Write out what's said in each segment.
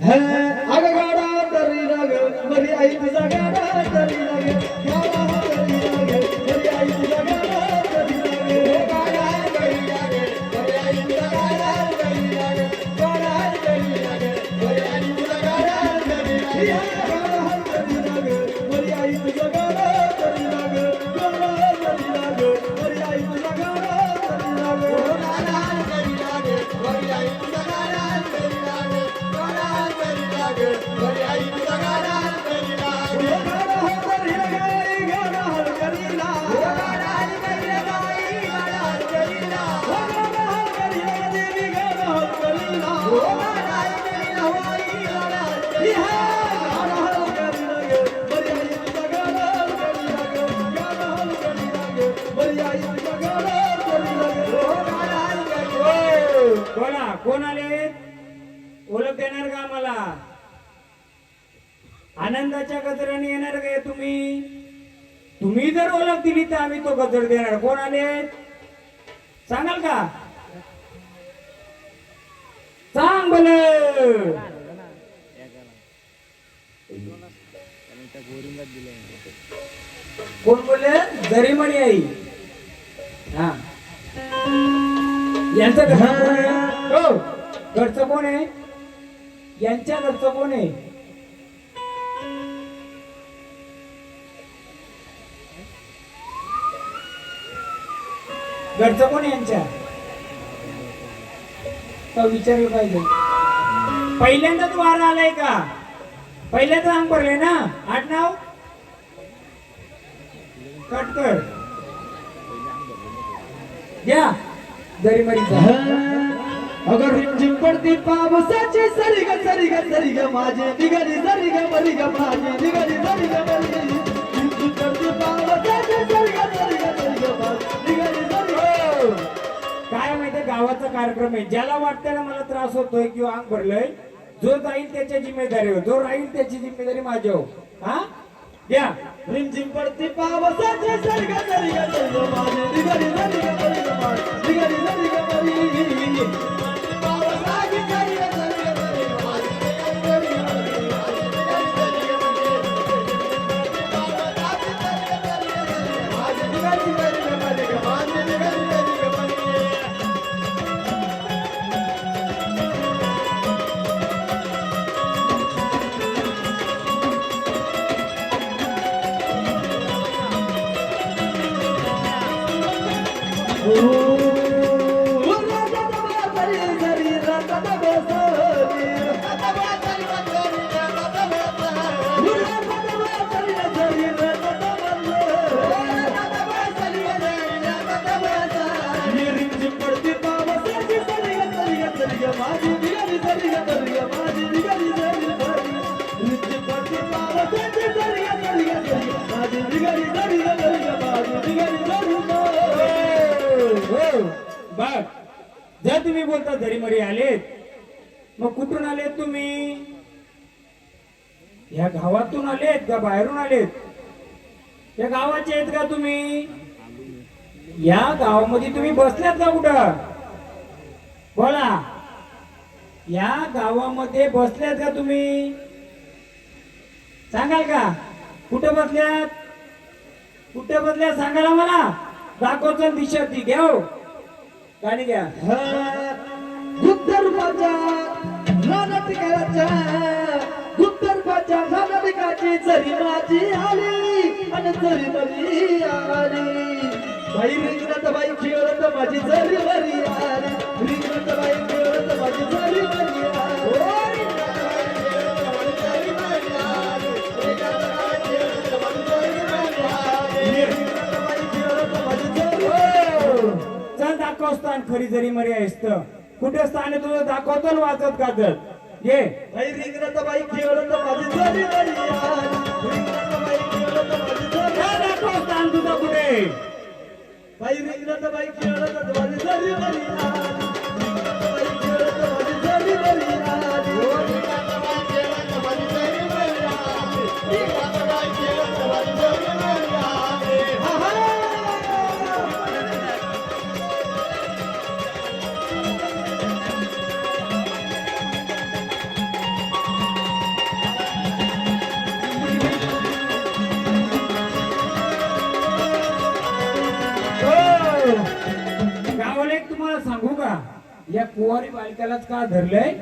अग गाडा तरी आई तुझा गाडा तरी लाग कोण? आले ओळख देणार का मला आनंदाच्या गजराने येणार का तुम्ही? तुम्ही जर ओळख दिली तर आम्ही तो गजर देणार. कोण आले सांगाल का? बोल। कोण बोलले? जरीमणी आई. हा. यांचं हो. घरचं कोण आहे? यांच्या घरचं कोण आहे? घरचं कोण यांच्या? विचारलं पाहिजे. पहिल्यांदाच वार आलाय का? पहिल्यांदा अंग भरले ना? आडनाव कट कर. घ्या जरी मरीचा अगर रिमझिम पडती पावसाची सरी ग सरी ग सरी ग माझे निघाली सरी ग मरी ग माझे निघाली सरी ग मरी ग रिमझिम पडती पावसाची सरी ग सरी ग सरी ग माझे निघाली सरी ग काय माहितीये गावाचा कार्यक्रम आहे. ज्याला वाटतं ना मला त्रास होतोय किंवा अंग भरलंय जो जाईल त्याच्या जिम्मेदारीवर जो राहील त्याची जिम्मेदारी माझ्या हो हा या रिमझिम पडती पावसाचे सरी तुम्ही बोलता झरीमरी आलेत? मग कुठून आलेत तुम्ही? या गावातून आलेत का बाहेरून आलेत? या गावाचे आहेत का तुम्ही? या गावामध्ये तुम्ही बसल्यात का कुठं? बोला. या गावामध्ये बसल्यात का तुम्ही? सांगाल का? कुठं बसल्यात? कुठे बसल्या सांगाल मला. दाखवतो दिशा ती. घ्या हो. गाणी घ्या. गुप्तरूपाच्या नानटिकाच्या गुप्तरूपाच्या नानटिकाची जरी माझी आली आणि जरी मरी आली. बाई रिंगणात बाई खेळत माझी जरी मरी आली. रिंगणात बाई खेळत माझी जरी मरी आली. बाई रिंगणात बाई खेळत माझी जरी मरी आली. रिंगणात बाई खेळत माझी जरी मरी खरी जरी मरी असतं कुठे स्थान तुझं दाखवतो ना वाचत गाजत? घे बाई रिंगणात बाई खेळत माझी दाखव स्थान तुझं कुठे? बाई रिंगणात बाई खेळत माझी जरी कुवारी बालकालाच का धरलंय?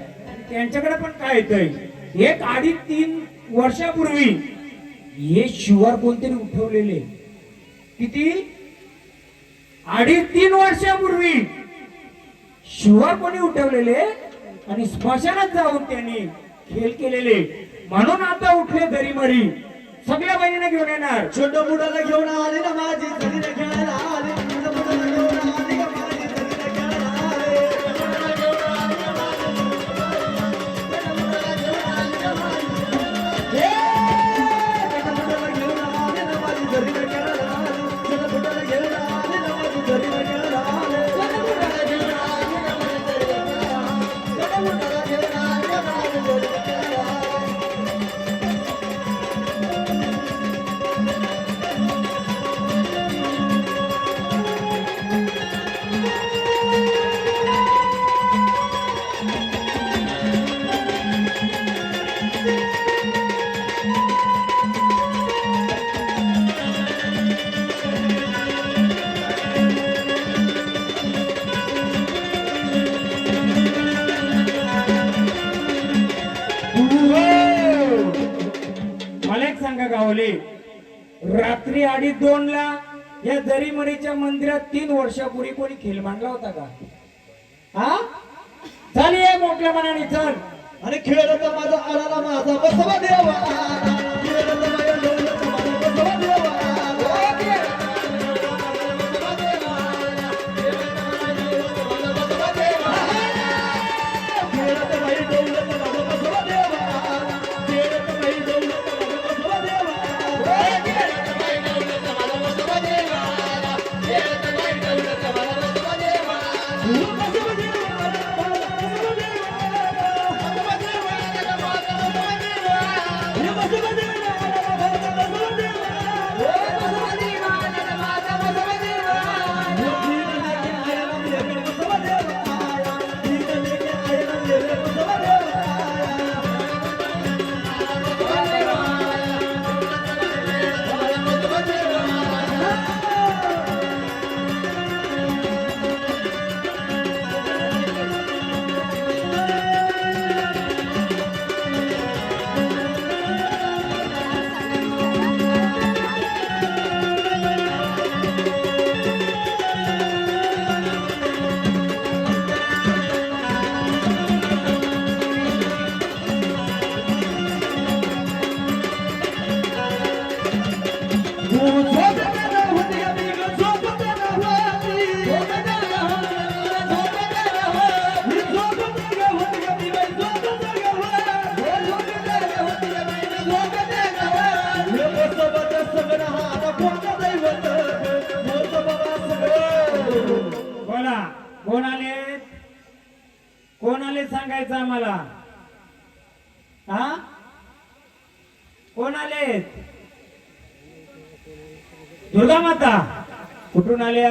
त्यांच्याकडे पण काय येतंय? एक आधी तीन वर्षापूर्वी हे शिवार कोणतरी उठवलेले? किती? अडीच तीन वर्षापूर्वी शिवार कोणी उठवलेले? आणि स्मशानात जाऊन त्यांनी खेळ केलेले. म्हणून आता उठले दरीमरी सगळ्या बहिणीने घेऊन येणार. छोट मुलाला घेऊन आले ना माझी आणि दोन ला या दरीमरीच्या मंदिरात तीन वर्षापूर्वी कोणी खेळ मांडला होता का? हा? चल ये मोठ्या मनाने चल. आणि खेळ माझा आला माझा. बसवा देवा. कोण सांगायचं आम्हाला? हा? कोण आले दुर्गा माता कुठून आल्या?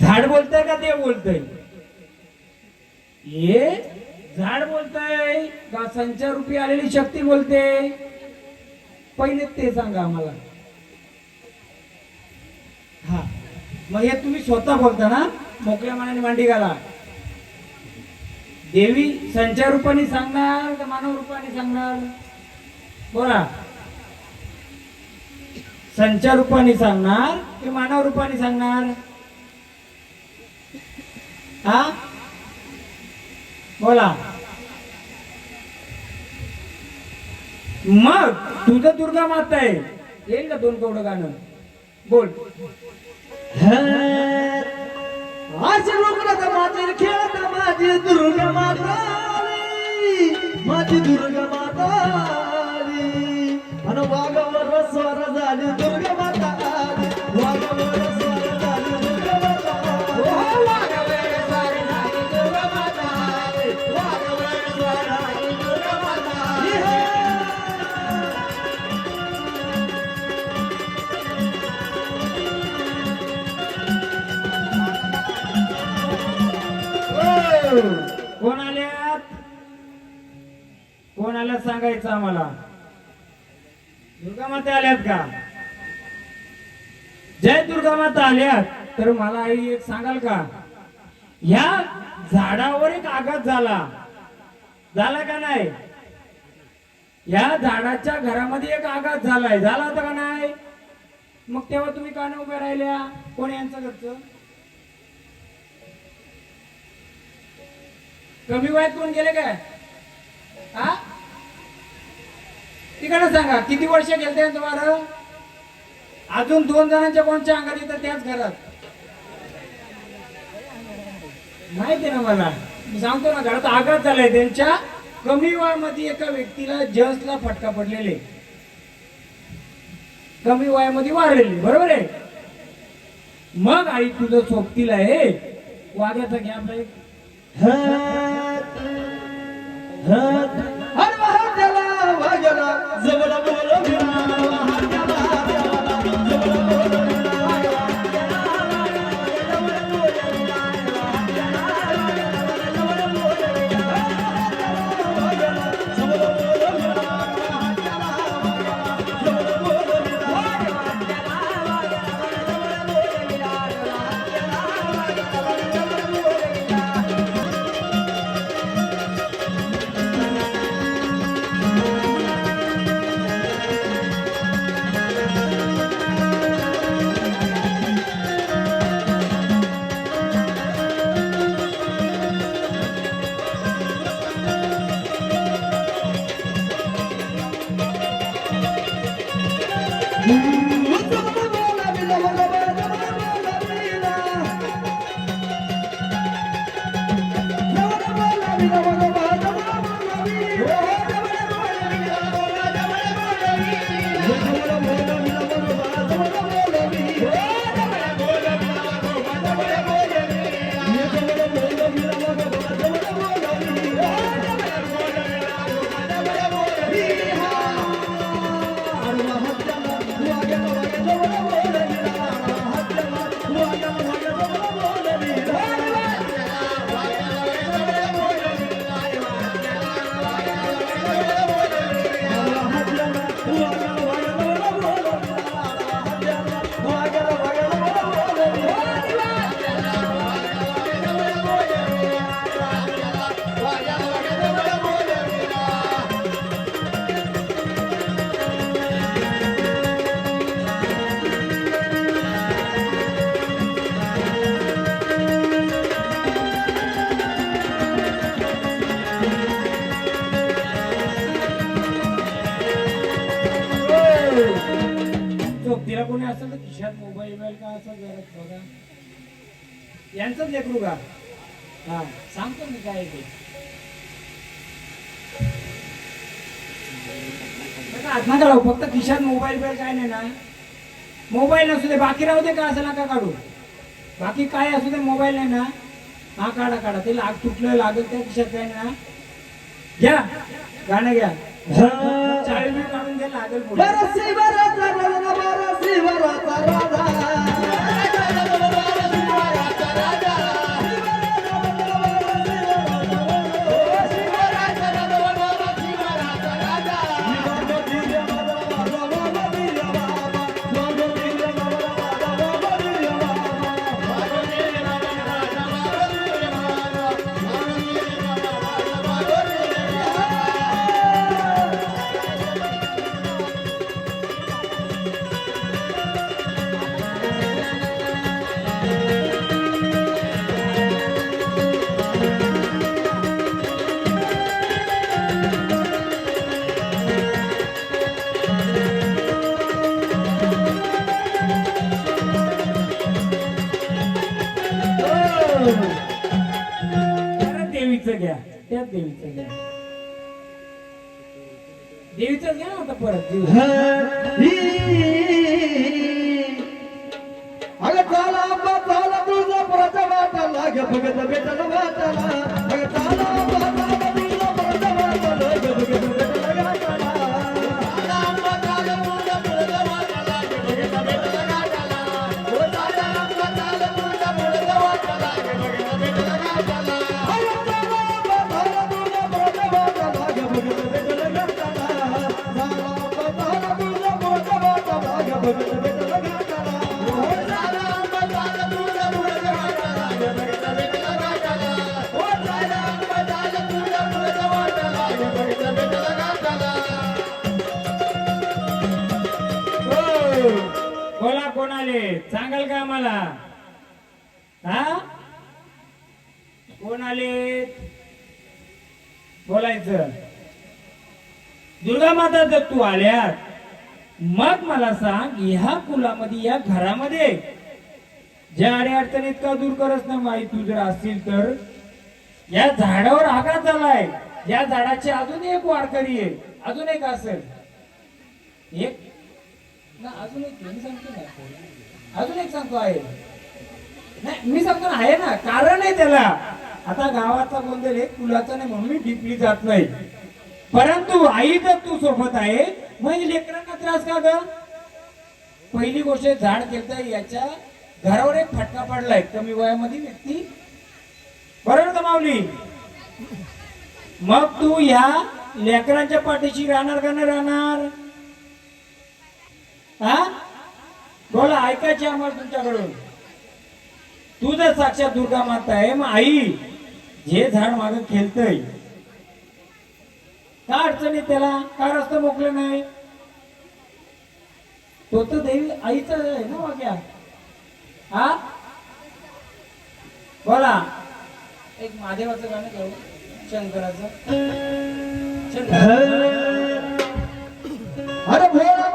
झाड बोलतय का ते बोलतय? ये? झाड बोलतय. का संचार रुपी आलेली शक्ती बोलते? पहिले ते सांगा आम्हाला हा मग हे तुम्ही स्वतः बोलता ना? मोकळ्या मनाने मांडी घाला. देवी संचार रूपाने सांगणार का मानव रूपाने सांगणार? बोला. संचार रूपाने सांगणार की मानव रूपाने सांगणार? हा? बोला. मग तुझं दुर्गा माता आहे. येईल का दोन कवडं गाणं? बोल. आज रुग्णात माझे खेळत माझी दुर्गा माता माझी दुर्गा माता कोण आल्यात कोण आल्यात सांगायचं आम्हाला? दुर्गा माता आल्यात का? जय दुर्गा माता आल्यात. तर मला आई एक सांगाल का? ह्या झाडावर एक आघात झाला. झाला का नाही? या झाडाच्या घरामध्ये एक आघात झालाय. झाला होता का नाही? मग तेव्हा तुम्ही का नाही उभ्या राहिल्या? कोण यांचं घरचं? कमी वयात कोण गेले काय? हा? तिकडे सांगा किती वर्ष गेलते त्यांचं वारं अजून दोन जणांच्या कोणच्या अंगात येतात त्याच घरात? माहिती ना मला? मी सांगतो ना घरात आघात झालाय त्यांच्या. कमी वयामध्ये एका व्यक्तीला जसला फटका पडलेले कमी वयामध्ये वारलेले बरोबर आहे? मग आई तुझं सोबतील आहे. वाघ्याचा घ्या आपला एक तिला कोणी असेल तर खिशात मोबाईल बिबाईल का असं घरात बघा. यांचंच लेकरू का हा सांगतो मी काय ते. नका फक्त खिशात मोबाईल बिबाईल काय नाही ना. मोबाईल नसू दे बाकी राहू दे का असं नका काढू. बाकी काय असू दे मोबाईल नाही ना. हा काढा काढा. ते लाग तुटलं लागल त्या खिशात काय ना. घ्या गाणं घ्या. बरसी बराचा राजा बरसी बराचा राजा. आले. सांगाल का आम्हाला? हा? कोण आले? बोलायचं. दुर्गा माता जर तू आल्यात मग मला सांग ह्या कुलामध्ये या घरामध्ये ज्या आणि अडचणीत का दूर करत ना माई तू जर असतील तर. या झाडावर आघात झालाय. या झाडाची अजून एक वारकरी आहे. अजून एक असेल. एक ना अजून एक मी सांगतो ना अजून एक सांगतो आहे. नाही मी सांगतो ना आहे ना कारण आहे त्याला. आता गावाचा गोंधळ आहे कुलाचा नाही म्हणून मी डीपली जात नाही. परंतु आई जर तू सोबत आहे. मग लेकरांना त्रास का ग? पहिली गोष्ट झाड केलं याच्या घरावर एक फटका पडलाय. कमी वयामध्ये व्यक्ती. बरोबर का मग तू ह्या लेकरांच्या पाठीशी राहणार का नाही राहणार? हा? बोला ऐकायचे आम्हाला तुमच्याकडून. तू जर साक्षात दुर्गा माता आहे मग आई जे झाड माग खेळतय का अडचण त्याला? का रस्ता मोकले नाही? तो तर देवी आईचा आहे ना वाग्या हा? बोला. एक महादेवाचं गाणं घेऊ शंकराचं. शंकर अरे भोळा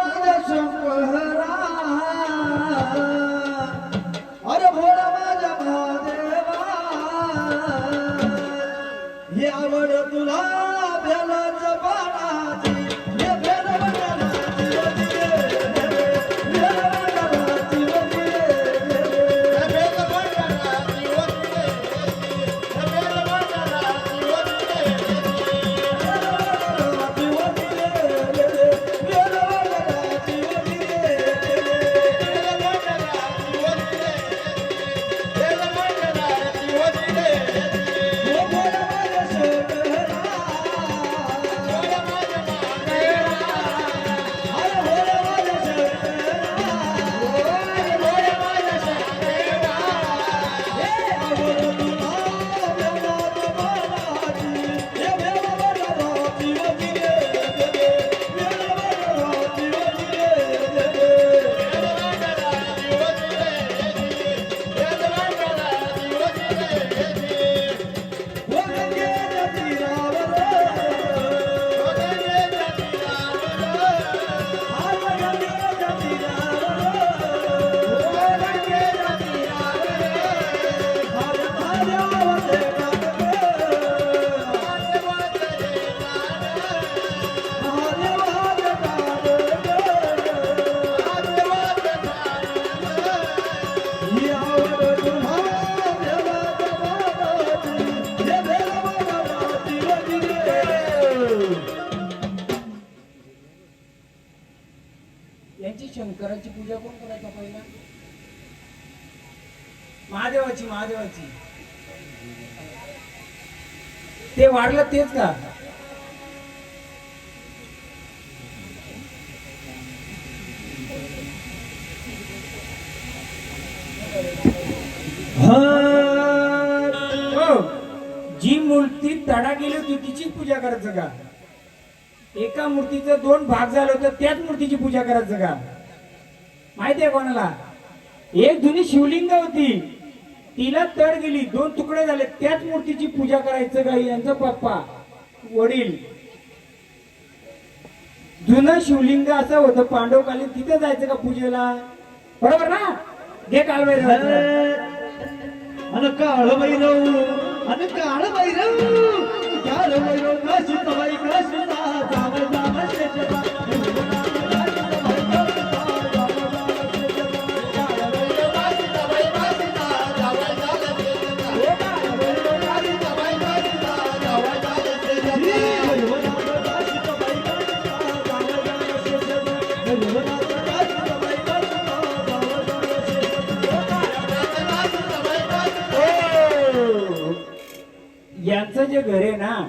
महादेवाची पूजा कोण करायचा पहिला? महादेवाची महादेवाची. ते वाढलं तेच का? हो. जी मूर्ती तडा गेली होती तिचीच पूजा करायचं का? एका मूर्तीचं दोन भाग झाले होते त्याच मूर्तीची पूजा करायचं का? माहितीये कोणाला? एक जुनी शिवलिंग होती. तिला तड गेली. दोन तुकडे झाले. त्याच मूर्तीची पूजा करायचं गाई यांचा पप्पा वडील. जुनं शिवलिंग असं होतं. पांडवकालीन तिथे जायचं का पूजेला? बरोबर ना? घे कालबाई अन काळ भैरव अन काळ भैरव काळ भैरव काशीत बाई काशीता जे घर आहे ना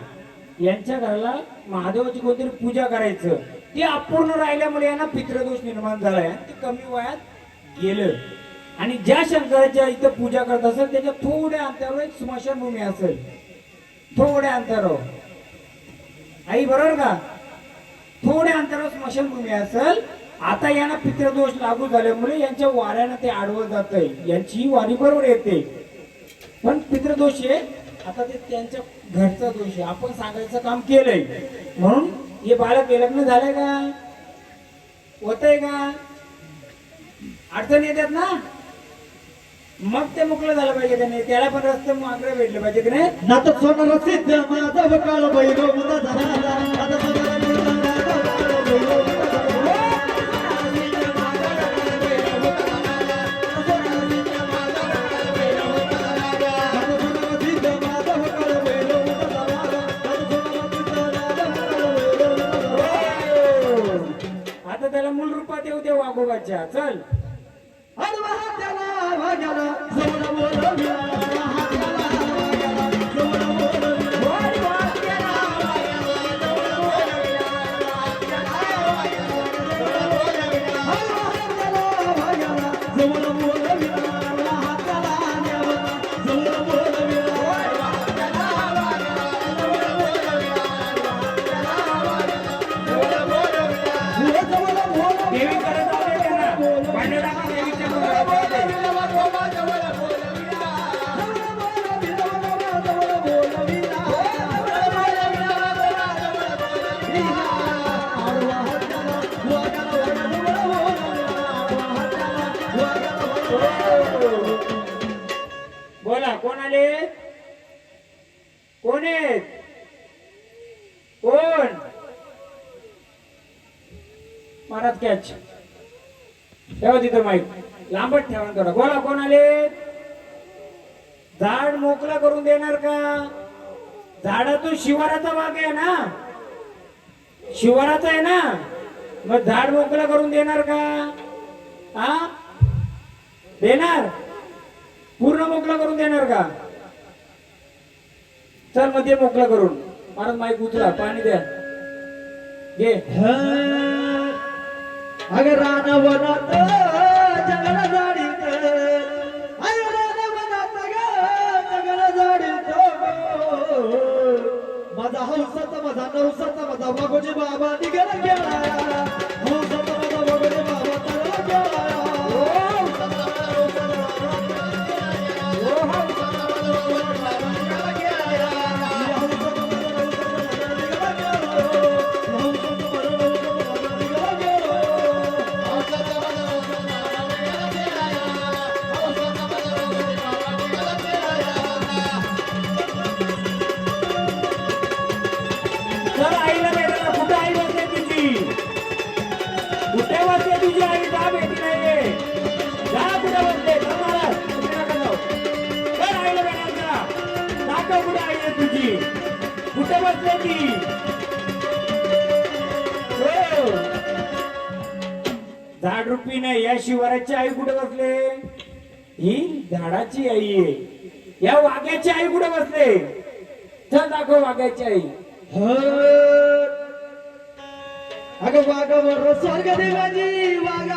यांच्या घराला महादेवाची कोणतरी पूजा करायचं. ते अपूर्ण राहिल्यामुळे यांना पितृदोष निर्माण झालाय आणि ते कमी वयात गेलं. आणि ज्या शंकराच्या इथं पूजा करत असेल त्याच्या थोड्या अंतरावर एक स्मशानभूमी असेल. थोड्या अंतरावर. आई बरोबर का? थोड्या अंतरावर स्मशानभूमी असेल आता यांना पितृदोष लागू झाल्यामुळे यांच्या वाऱ्यानं ते आडवं जात यांची वारी बरोबर येते. पण पितृदोष आहे आता ते त्यांच्या घरचा दोष आहे. आपण सांगायचं काम केलंय. म्हणून हे बालक हे लग्न झालंय का? होतंय का? अडचण येतात ना? मग ते मोकळं झालं पाहिजे का नाही? त्याला पण रस्ते मागं भेटले पाहिजे की नाही? ना तर सोनं रस्ते माझा काळ बैलो चल. आडवा हाताला. बोला कोण आले? कोण आहेत? कोण? महाराज कॅच ठेवा तिथं माईक लांबट ठेवा करा बोला कोण आले झाड मोकला करून देणार का? झाडातून शिवाराचा भाग आहे ना? शिवाराचा आहे ना? मग झाड मोकला करून देणार का? हा देणार? पूर्ण मोकला करून देणार का? चलमध्ये मोकला करून. महाराज माईक उचला. पाणी द्या. घे. अगर रानवनात जगल जाडीत अय रानवनात ग जगल जाडीत माझा हौसाचा माझा नवसाचा माझा बाबूजी बाबा निघाला गेला हौसा कुठे ती झाड रुपी नाही या शिवाराची आई कुठे बसले? ही झाडाची आई आहे. या वाघ्याची आई कुठे बसले? चल दाखव वाघ्याची आई. अगं वाघावर स्वर्ग देवाजी वाघ.